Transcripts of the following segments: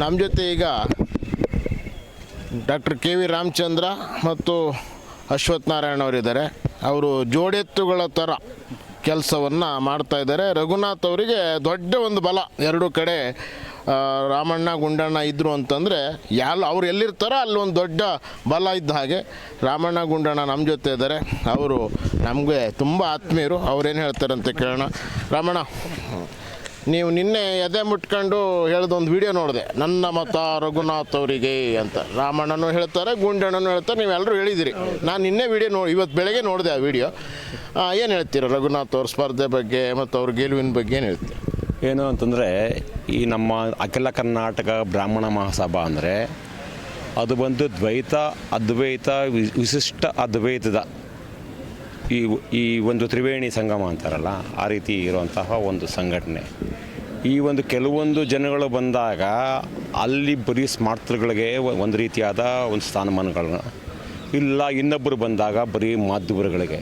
ನಮ್ಮ ಜೊತೆ ಈಗ ಡಾಕ್ಟರ್ ಕೆ ವಿ ರಾಮಚಂದ್ರ ಮತ್ತು ಅಶ್ವಥ್ ನಾರಾಯಣ ಅವರಿದ್ದಾರೆ. ಅವರು ಜೋಡೆತ್ತುಗಳ ಥರ ಕೆಲಸವನ್ನು ಮಾಡ್ತಾ ಇದ್ದಾರೆ. ರಘುನಾಥ್ ಅವರಿಗೆ ದೊಡ್ಡ ಒಂದು ಬಲ. ಎರಡು ಕಡೆ ರಾಮಣ್ಣ, ಗುಂಡಣ್ಣ ಇದ್ದರು ಅಂತಂದರೆ, ಯಾಲ್, ಅವ್ರು ಎಲ್ಲಿರ್ತಾರೋ ಒಂದು ದೊಡ್ಡ ಬಲ ಇದ್ದ ಹಾಗೆ ರಾಮಣ್ಣ, ಗುಂಡಣ್ಣ ನಮ್ಮ ಜೊತೆ ಇದ್ದಾರೆ. ಅವರು ನಮಗೆ ತುಂಬ ಆತ್ಮೀಯರು. ಅವ್ರೇನು ಹೇಳ್ತಾರೆ ಅಂತ ಕೇಳೋಣ. ರಾಮಣ್ಣ. ನೀವು ನಿನ್ನೆ ಎದೆ ಮುಟ್ಕೊಂಡು ಹೇಳ್ದೊಂದು ವಿಡಿಯೋ ನೋಡಿದೆ. ನನ್ನ ಮತ ರಘುನಾಥ್ ಅವರಿಗೆ ಅಂತ. ರಾಮಣ್ಣನು ಹೇಳ್ತಾರೆ, ಗುಂಡಣ್ಣನೂ ಹೇಳ್ತಾರೆ ನೀವೆಲ್ಲರೂ ಹೇಳಿದಿರಿ. ನಾನು ನಿನ್ನೆ ವಿಡಿಯೋ ನೋಡಿ ಇವತ್ತು ಬೆಳಗ್ಗೆ ನೋಡಿದೆ ಆ ವಿಡಿಯೋ ಏನು ಹೇಳ್ತೀರ ರಘುನಾಥ್ ಅವ್ರ ಸ್ಪರ್ಧೆ ಬಗ್ಗೆ ಮತ್ತು ಅವ್ರ ಗೆಲುವಿನ ಬಗ್ಗೆ ಏನು ಹೇಳ್ತೀರ? ಏನು ಅಂತಂದರೆ, ಈ ನಮ್ಮ ಅಖಿಲ ಕರ್ನಾಟಕ ಬ್ರಾಹ್ಮಣ ಮಹಾಸಭಾ ಅಂದರೆ, ಅದು ಬಂದು ದ್ವೈತ, ಅದ್ವೈತ, ವಿಶಿಷ್ಟ, ಅದ್ವೈತದ ಈ ಈ ಒಂದು ತ್ರಿವೇಣಿ ಸಂಗಮ ಅಂತಾರಲ್ಲ, ಆ ರೀತಿ ಇರುವಂತಹ ಒಂದು ಸಂಘಟನೆ. ಈ ಒಂದು ಕೆಲವೊಂದು ಜನಗಳು ಬಂದಾಗ ಅಲ್ಲಿ ಬರೀ ಸ್ಮಾರ್ಟ್ಗಳಿಗೆ ಒಂದು ರೀತಿಯಾದ ಒಂದು ಸ್ಥಾನಮಾನಗಳನ್ನ ಇಲ್ಲ ಇನ್ನೊಬ್ಬರು ಬಂದಾಗ ಬರೀ ಮಾಧ್ಯಮಗಳಿಗೆ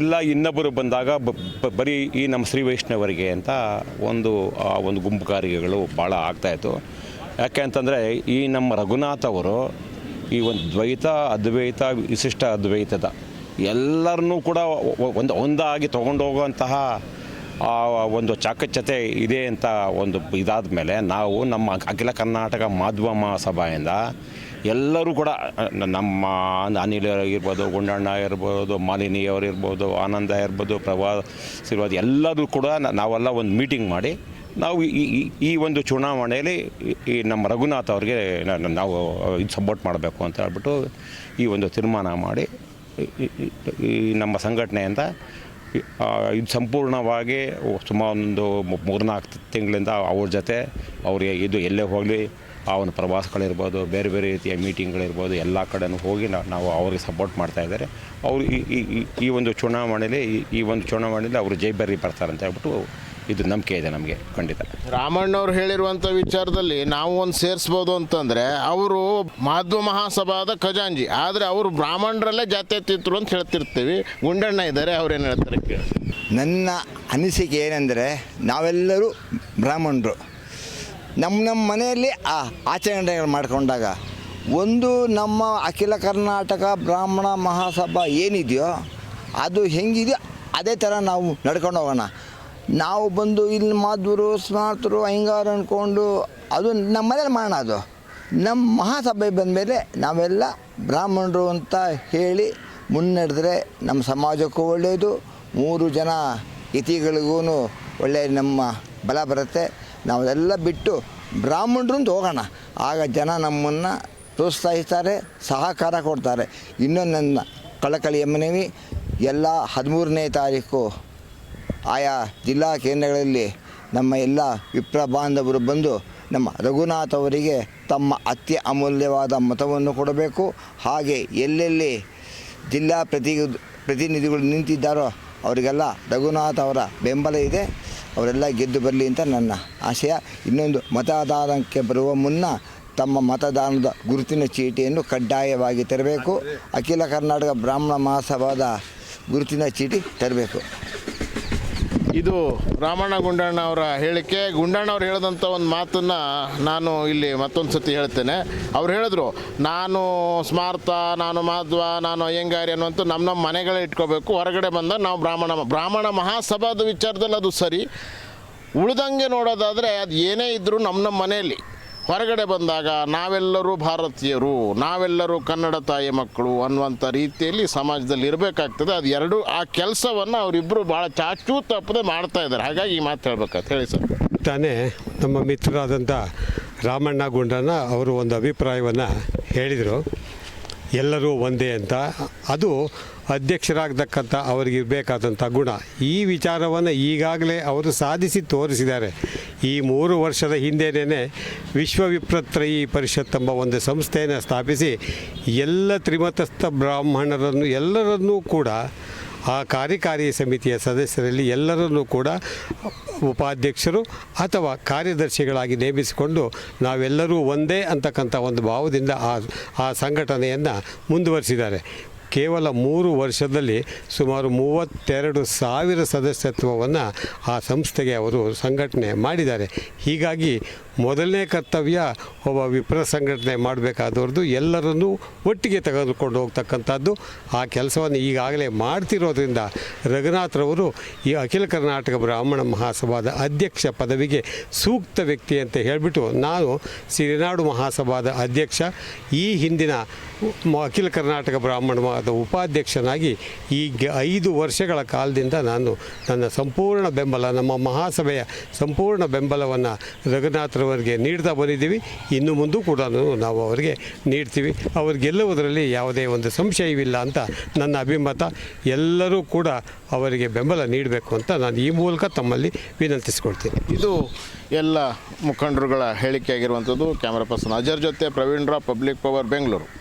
ಇಲ್ಲ ಇನ್ನೊಬ್ಬರು ಬಂದಾಗ ಬರೀ ಈ ನಮ್ಮ ಶ್ರೀ ವೈಷ್ಣವರಿಗೆ ಅಂತ ಒಂದು, ಆ ಒಂದು ಗುಂಪುಗಾರಿಕೆಗಳು ಭಾಳ ಆಗ್ತಾಯಿತ್ತು ಯಾಕೆ ಅಂತಂದರೆ ಈ ನಮ್ಮ ರಘುನಾಥ್ ಅವರು ಈ ಒಂದು ದ್ವೈತ, ಅದ್ವೈತ, ವಿಶಿಷ್ಟ ಅದ್ವೈತದ ಎಲ್ಲರನ್ನೂ ಕೂಡ ಒಂದು ಒಂದಾಗಿ ತೊಗೊಂಡೋಗುವಂತಹ ಒಂದು ಚಾಕಚತೆ ಇದೆ ಅಂತ ಒಂದು ಇದಾದ ಮೇಲೆ ನಾವು ನಮ್ಮ ಅಖಿಲ ಕರ್ನಾಟಕ ಮಾಧ್ಯಮ ಮಹಾಸಭೆಯಿಂದ ಎಲ್ಲರೂ ಕೂಡ, ನಮ್ಮ ಅನಿಲ್ ಇರ್ಬೋದು, ಗುಂಡಣ್ಣ ಇರ್ಬೋದು, ಮಾಲಿನಿ ಅವರು ಇರ್ಬೋದು, ಆನಂದ ಇರ್ಬೋದು ಪ್ರಭಾ ಇರ್ಬೋದು, ಎಲ್ಲರೂ ಕೂಡ ನಾವೆಲ್ಲ ಒಂದು ಮೀಟಿಂಗ್ ಮಾಡಿ ನಾವು ಈ, ಈ- ಒಂದು ಚುನಾವಣೆಯಲ್ಲಿ ಈ- ನಮ್ಮ ರಘುನಾಥ್ ಅವ್ರಿಗೆ ನಾವು ಇದು ಸಪೋರ್ಟ್ ಮಾಡಬೇಕು ಅಂತ ಹೇಳ್ಬಿಟ್ಟು ಈ ಒಂದು ತೀರ್ಮಾನ ಮಾಡಿ ಈ- ನಮ್ಮ ಈ- ಇದು ಸಂಪೂರ್ಣವಾಗಿ ಸುಮಾರು ಮೂ- ಮೂರ್ನಾಲ್ಕು ತಿಂಗಳಿಂದ ಅವ್ರ ಜೊತೆ ಅವ್ರಿಗೆ ಇದು ಎಲ್ಲೇ ಹೋಗಲಿ, ಆ ಒಂದು ಪ್ರವಾಸಗಳಿರ್ಬೋದು, ಬೇರೆ ಬೇರೆ ರೀತಿಯ ಮೀಟಿಂಗ್ಗಳಿರ್ಬೋದು, ಎಲ್ಲ ಕಡೆನೂ ಹೋಗಿ ನಾವು ಅವ್ರಿಗೆ ಸಪೋರ್ಟ್ ಮಾಡ್ತಾ ಇದ್ದಾರೆ. ಅವರು ಈ, ಈ- ಒಂದು ಚುನಾವಣೆಯಲ್ಲಿ ಈ- ಈ ಒಂದು ಚುನಾವಣೆಯಲ್ಲಿ ಅವರು ಜೈಬರಿ ಬರ್ತಾರೆ ಅಂತ ಹೇಳ್ಬಿಟ್ಟು ಇದು ನಂಬಿಕೆ ಇದೆ ನಮಗೆ ಖಂಡಿತ. ರಾಮಣ್ಣವ್ರು ಹೇಳಿರುವಂಥ ವಿಚಾರದಲ್ಲಿ ನಾವು ಒಂದು ಸೇರಿಸ್ಬೋದು ಅಂತಂದರೆ ಅವರು ಮಾಧ್ವ ಮಹಾಸಭಾದ ಖಜಾಂಜಿ ಆದರೆ ಅವರು ಬ್ರಾಹ್ಮಣರಲ್ಲೇ ಜಾತ್ಯತೀತರು ಅಂತ ಹೇಳ್ತಿರ್ತೀವಿ. ಗುಂಡಣ್ಣ ಇದ್ದಾರೆ ಅವ್ರೇನು ಹೇಳ್ತಾರೆ ಕೇಳಿ. ನನ್ನ ಅನಿಸಿಕೆ ಏನೆಂದರೆ ನಾವೆಲ್ಲರೂ ಬ್ರಾಹ್ಮಣರು. ನಮ್ಮ ನಮ್ಮ ಮನೆಯಲ್ಲಿ ಆ ಆಚರಣೆಗಳು ಮಾಡಿಕೊಂಡಾಗ ಒಂದು ನಮ್ಮ ಅಖಿಲ ಕರ್ನಾಟಕ ಬ್ರಾಹ್ಮಣ ಮಹಾಸಭಾ ಏನಿದೆಯೋ ಅದು ಹೆಂಗಿದೆಯೋ ಅದೇ ಥರ ನಾವು ನಡ್ಕೊಂಡು ಹೋಗೋಣ. ನಾವು ಬಂದು ಇಲ್ಲಿ ಮಾಧುರು ಸ್ಮಾರ್ತರು ಹಿಂಗಾರು ಅಂದ್ಕೊಂಡು ಅದು ನಮ್ಮ ಮನೇಲಿ ಮಾಡೋಣ ಅದು. ನಮ್ಮ ಮಹಾಸಭೆ ಬಂದಮೇಲೆ ನಾವೆಲ್ಲ ಬ್ರಾಹ್ಮಣರು ಅಂತ ಹೇಳಿ ಮುನ್ನಡೆದ್ರೆ ನಮ್ಮ ಸಮಾಜಕ್ಕೂ ಒಳ್ಳೆಯದು. ಮೂರು ಜನ ಇತಿಗಳಿಗೂ ಒಳ್ಳೆಯ ನಮ್ಮ ಬಲ ಬರುತ್ತೆ. ನಾವೆಲ್ಲ ಬಿಟ್ಟು ಬ್ರಾಹ್ಮಣರು ಅಂತ ಹೋಗೋಣ. ಆಗ ಜನ ನಮ್ಮನ್ನು ಪ್ರೋತ್ಸಾಹಿಸ್ತಾರೆ, ಸಹಕಾರ ಕೊಡ್ತಾರೆ. ಇನ್ನೊಂದು ನನ್ನ ಕಳಕಳಿಯ ಮನವಿ ಎಲ್ಲ ಹದಿಮೂರನೇ ತಾರೀಕು ಆಯಾ ಜಿಲ್ಲಾ ಕೇಂದ್ರಗಳಲ್ಲಿ ನಮ್ಮ ಎಲ್ಲ ವಿಪ್ರ ಬಾಂಧವರು ಬಂದು ನಮ್ಮ ರಘುನಾಥ್ ಅವರಿಗೆ ತಮ್ಮ ಅತ್ಯ ಅಮೂಲ್ಯವಾದ ಮತವನ್ನು ಕೊಡಬೇಕು. ಹಾಗೆ ಎಲ್ಲೆಲ್ಲಿ ಜಿಲ್ಲಾ ಪ್ರತಿ ಪ್ರತಿನಿಧಿಗಳು ನಿಂತಿದ್ದಾರೋ ಅವರಿಗೆಲ್ಲ ರಘುನಾಥ್ ಅವರ ಬೆಂಬಲ ಇದೆ. ಅವರೆಲ್ಲ ಗೆದ್ದು ಬರಲಿ ಅಂತ ನನ್ನ ಆಶಯ. ಇನ್ನೊಂದು ಮತದಾನಕ್ಕೆ ಬರುವ ಮುನ್ನ ತಮ್ಮ ಮತದಾನದ ಗುರುತಿನ ಚೀಟಿಯನ್ನು ಕಡ್ಡಾಯವಾಗಿ ತರಬೇಕು. ಅಖಿಲ ಕರ್ನಾಟಕ ಬ್ರಾಹ್ಮಣ ಮಹಾಸಭಾದ ಗುರುತಿನ ಚೀಟಿ ತರಬೇಕು. ಇದು ರಾಮಣ್ಣ ಗುಂಡಣ್ಣ ಅವರ ಹೇಳಿಕೆ. ಗುಂಡಣ್ಣ ಅವ್ರು ಹೇಳಿದಂಥ ಒಂದು ಮಾತನ್ನು ನಾನು ಇಲ್ಲಿ ಮತ್ತೊಂದು ಸತಿ ಹೇಳ್ತೇನೆ. ಅವ್ರು ಹೇಳಿದ್ರು, ನಾನು ಸ್ಮಾರ್ಥ ನಾನು ಮಾಧ್ವ, ನಾನು ಅಯ್ಯಂಗಾರಿ ಅನ್ನುವಂಥ ನಮ್ಮ ನಮ್ಮ ಮನೆಗಳೇ ಇಟ್ಕೋಬೇಕು. ಹೊರಗಡೆ ಬಂದ ನಾವು ಬ್ರಾಹ್ಮಣ ಬ್ರಾಹ್ಮಣ ಮಹಾಸಭಾದ ವಿಚಾರದಲ್ಲಿ ಅದು ಸರಿ. ಉಳಿದಂಗೆ ನೋಡೋದಾದರೆ ಅದು ಏನೇ ಇದ್ದರೂ ನಮ್ಮ ನಮ್ಮ ಮನೆಯಲ್ಲಿ ಹೊರಗಡೆ ಬಂದಾಗ ನಾವೆಲ್ಲರೂ ಭಾರತೀಯರು, ನಾವೆಲ್ಲರೂ ಕನ್ನಡ ತಾಯಿ ಮಕ್ಕಳು ಅನ್ನುವಂಥ ರೀತಿಯಲ್ಲಿ ಸಮಾಜದಲ್ಲಿ ಇರಬೇಕಾಗ್ತದೆ. ಅದು ಎರಡು, ಆ ಕೆಲಸವನ್ನು ಅವರಿಬ್ಬರು ಭಾಳ ಚಾಚೂ ತಪ್ಪದೆ ಮಾಡ್ತಾ ಇದ್ದಾರೆ. ಹಾಗಾಗಿ ಈ ಮಾತು ಹೇಳ್ಬೇಕಂತ ಹೇಳಿ ಸರ್. ತಾನೇ ನಮ್ಮ ಮಿತ್ರರಾದಂಥ ರಾಮಣ್ಣ ಗುಂಡಣ್ಣ ಅವರು ಒಂದು ಅಭಿಪ್ರಾಯವನ್ನು ಹೇಳಿದರು. ಎಲ್ಲರೂ ಒಂದೇ ಅಂತ. ಅದು ಅಧ್ಯಕ್ಷರಾಗತಕ್ಕಂಥ ಅವರಿಗಿರಬೇಕಾದಂಥ ಗುಣ. ಈ ವಿಚಾರವನ್ನು ಈಗಾಗಲೇ ಅವರು ಸಾಧಿಸಿ ತೋರಿಸಿದ್ದಾರೆ. ಈ ಮೂರು ವರ್ಷದ ಹಿಂದೆಯೇ ವಿಶ್ವ ವಿಪ್ರತ್ರಯಿ ಪರಿಷತ್ ಎಂಬ ಒಂದು ಸಂಸ್ಥೆಯನ್ನು ಸ್ಥಾಪಿಸಿ ಎಲ್ಲ ತ್ರಿಮತಸ್ಥ ಬ್ರಾಹ್ಮಣರನ್ನು ಎಲ್ಲರನ್ನೂ ಕೂಡ ಆ ಕಾರ್ಯಕಾರಿ ಸಮಿತಿಯ ಸದಸ್ಯರಲ್ಲಿ ಎಲ್ಲರನ್ನೂ ಕೂಡ ಉಪಾಧ್ಯಕ್ಷರು ಅಥವಾ ಕಾರ್ಯದರ್ಶಿಗಳಾಗಿ ನೇಮಿಸಿಕೊಂಡು ನಾವೆಲ್ಲರೂ ಒಂದೇ ಅಂತಕ್ಕಂಥ ಒಂದು ಭಾವದಿಂದ ಆ ಆ ಸಂಘಟನೆಯನ್ನು ಮುಂದುವರಿಸಿದ್ದಾರೆ. ಕೇವಲ ಮೂರು ವರ್ಷದಲ್ಲಿ ಸುಮಾರು ಮೂವತ್ತೆರಡು ಸಾವಿರ ಸದಸ್ಯತ್ವವನ್ನು ಆ ಸಂಸ್ಥೆಗೆ ಅವರು ಸಂಘಟನೆ ಮಾಡಿದ್ದಾರೆ. ಹೀಗಾಗಿ ಮೊದಲನೇ ಕರ್ತವ್ಯ ಒಬ್ಬ ವಿಪ್ರ ಸಂಘಟನೆ ಮಾಡಬೇಕಾದವ್ರದ್ದು, ಎಲ್ಲರನ್ನೂ ಒಟ್ಟಿಗೆ ತೆಗೆದುಕೊಂಡು ಹೋಗ್ತಕ್ಕಂಥದ್ದು. ಆ ಕೆಲಸವನ್ನು ಈಗಾಗಲೇ ಮಾಡ್ತಿರೋದ್ರಿಂದ ರಘುನಾಥ್ರವರು ಈ ಅಖಿಲ ಕರ್ನಾಟಕ ಬ್ರಾಹ್ಮಣ ಮಹಾಸಭಾದ ಅಧ್ಯಕ್ಷ ಪದವಿಗೆ ಸೂಕ್ತ ವ್ಯಕ್ತಿ ಅಂತ ಹೇಳಿಬಿಟ್ಟು ನಾನು ಸಿರಿನಾಡು ಮಹಾಸಭಾದ ಅಧ್ಯಕ್ಷ. ಈ ಹಿಂದಿನ ಅಖಿಲ ಕರ್ನಾಟಕ ಬ್ರಾಹ್ಮಣ ಉಪಾಧ್ಯಕ್ಷನಾಗಿ ಈ ಗ- ಐದು ವರ್ಷಗಳ ಕಾಲದಿಂದ ನಾನು ನನ್ನ ಸಂಪೂರ್ಣ ಬೆಂಬಲ, ನಮ್ಮ ಮಹಾಸಭೆಯ ಸಂಪೂರ್ಣ ಬೆಂಬಲವನ್ನು ರಘುನಾಥ್ರವರಿಗೆ ನೀಡ್ತಾ ಬಂದಿದ್ದೀವಿ. ಇನ್ನು ಮುಂದೂ ಕೂಡ ನಾವು ಅವರಿಗೆ ನೀಡ್ತೀವಿ. ಅವ್ರಿಗೆಲ್ಲವುದರಲ್ಲಿ ಯಾವುದೇ ಒಂದು ಸಂಶಯವಿಲ್ಲ ಅಂತ ನನ್ನ ಅಭಿಮತ. ಎಲ್ಲರೂ ಕೂಡ ಅವರಿಗೆ ಬೆಂಬಲ ನೀಡಬೇಕು ಅಂತ ನಾನು ಈ ಮೂಲಕ ತಮ್ಮಲ್ಲಿ ವಿನಂತಿಸಿಕೊಳ್ತೀನಿ. ಇದು ಎಲ್ಲ ಮುಖಂಡರುಗಳ ಹೇಳಿಕೆ ಆಗಿರುವಂಥದ್ದು ಕ್ಯಾಮ್ರಾ ಪರ್ಸನ್ ಅಜರ್ ಜೊತೆ ಪ್ರವೀಣ್ ರಾವ್, ಪಬ್ಲಿಕ್ ಪವರ್ ಬೆಂಗಳೂರು.